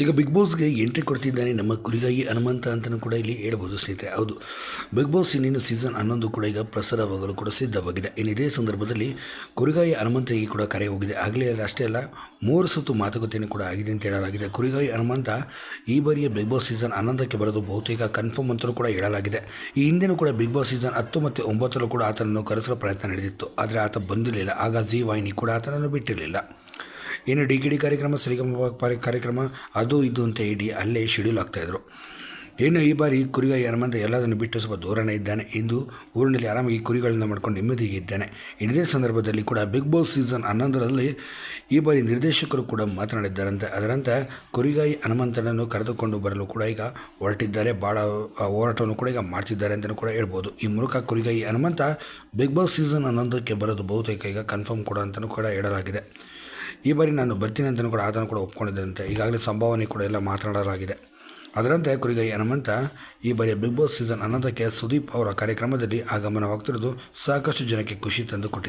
ಈಗ big ಬಾಸ್ಗೆ entry ಕೊಡ್ತಿದ್ದಾನೆ ನಮ್ಮ ಕುರಿಗಾಯಿ ಹನುಮಂತ ಅಂತಲೂ ಕೂಡ ಇಲ್ಲಿ ಹೇಳ್ಬೋದು ಸ್ನೇಹಿತರೆ. ಹೌದು. ಬಿಗ್ ಬಾಸ್ ಇನ್ನೇನು ಸೀಸನ್ ಹನ್ನೊಂದು ಕೂಡ ಈಗ ಪ್ರಸಾರವಾಗಲು ಕೂಡ ಸಿದ್ಧವಾಗಿದೆ. ಇನ್ನು ಇದೇ ಸಂದರ್ಭದಲ್ಲಿ ಕುರಿಗಾಯಿ ಹನುಮಂತನಿಗೆ ಕೂಡ ಕರೆ ಹೋಗಿದೆ. ಆಗಲೇ ಅಷ್ಟೇ ಅಲ್ಲ, ಮೂರು ಸುತ್ತು ಮಾತುಕತೆಯೂ ಕೂಡ ಆಗಿದೆ ಅಂತ ಹೇಳಲಾಗಿದೆ. ಕುರಿಗಾಯಿ ಹನುಮಂತ ಈ ಬಾರಿಯ ಬಿಗ್ ಬಾಸ್ ಸೀಸನ್ ಹನ್ನೊಂದಕ್ಕೆ ಬರೋದು ಬಹುತೇಕ ಕನ್ಫರ್ಮ್ ಅಂತಲೂ ಕೂಡ ಹೇಳಲಾಗಿದೆ. ಈ ಹಿಂದೆನೂ ಕೂಡ ಬಿಗ್ ಬಾಸ್ ಸೀಸನ್ ಹತ್ತು ಮತ್ತು ಒಂಬತ್ತರಲ್ಲೂ ಕೂಡ ಆತನನ್ನು ಕರೆಸಲು ಪ್ರಯತ್ನ ನಡೆದಿತ್ತು. ಆದರೆ ಆತ ಬಂದಿರಲಿಲ್ಲ. ಆಗ ಜಿ ವಾಹಿನಿ ಕೂಡ ಆತನನ್ನು ಬಿಟ್ಟಿರಲಿಲ್ಲ. ಏನು ಡಿ ಕೆ ಡಿ ಕಾರ್ಯಕ್ರಮ, ಸರಿಗಮ ಕಾರ್ಯಕ್ರಮ, ಅದು ಇದು ಅಂತ ಹೇಳಿ ಅಲ್ಲೇ ಶೆಡ್ಯೂಲ್ ಆಗ್ತಾಯಿದ್ರು ಏನು ಈ ಬಾರಿ ಕುರಿಗ ಹನುಮಂತ ಎಲ್ಲದನ್ನು ಬಿಟ್ಟು ಸ್ವಲ್ಪ ದೂರನೇ ಇದ್ದಾನೆ. ಇಂದು ಊರಿನಲ್ಲಿ ಆರಾಮಾಗಿ ಕುರಿಗಳನ್ನ ಮಾಡ್ಕೊಂಡು ನೆಮ್ಮದಿಗಿದ್ದಾನೆ. ಇದೇ ಸಂದರ್ಭದಲ್ಲಿ ಕೂಡ ಬಿಗ್ ಬಾಸ್ ಸೀಸನ್ ಹನ್ನೊಂದರಲ್ಲಿ ಈ ಬಾರಿ ನಿರ್ದೇಶಕರು ಕೂಡ ಮಾತನಾಡಿದ್ದಾರಂತೆ. ಅದರಂತೆ ಕುರಿಗಾಯಿ ಹನುಮಂತನನ್ನು ಕರೆದುಕೊಂಡು ಬರಲು ಕೂಡ ಈಗ ಹೊರಟಿದ್ದಾರೆ. ಭಾಳ ಹೋರಾಟವನ್ನು ಕೂಡ ಈಗ ಮಾಡ್ತಿದ್ದಾರೆ ಅಂತಲೂ ಕೂಡ ಹೇಳ್ಬೋದು. ಈ ಮೂಲಕ ಕುರಿಗಾಯಿ ಹನುಮಂತ ಬಿಗ್ ಬಾಸ್ ಸೀಸನ್ ಹನ್ನೊಂದಕ್ಕೆ ಬರೋದು ಬಹುತೇಕ ಈಗ ಕನ್ಫರ್ಮ್ ಕೂಡ ಅಂತಲೂ ಕೂಡ ಹೇಳಲಾಗಿದೆ. ಈ ಬಾರಿ ನಾನು ಬರ್ತೀನಿ ಅಂತಲೂ ಕೂಡ ಆತನು ಕೂಡ ಒಪ್ಕೊಂಡಿದ್ದರಂತೆ ಈಗಾಗಲೇ ಸಂಭಾವನೆ ಕೂಡ ಎಲ್ಲ ಮಾತನಾಡಲಾಗಿದೆ. ಅದರಂತೆ ಕುರಿಗೈ ಹನುಮಂತ ಈ ಬಾರಿಯ ಬಿಗ್ ಬಾಸ್ ಸೀಸನ್ ಅನ್ನೋದಕ್ಕೆ ಸುದೀಪ್ ಅವರ ಕಾರ್ಯಕ್ರಮದಲ್ಲಿ ಆಗಮನವಾಗ್ತಿರೋದು ಸಾಕಷ್ಟು ಜನಕ್ಕೆ ಖುಷಿ ತಂದು ಕೊಟ್ಟಿದೆ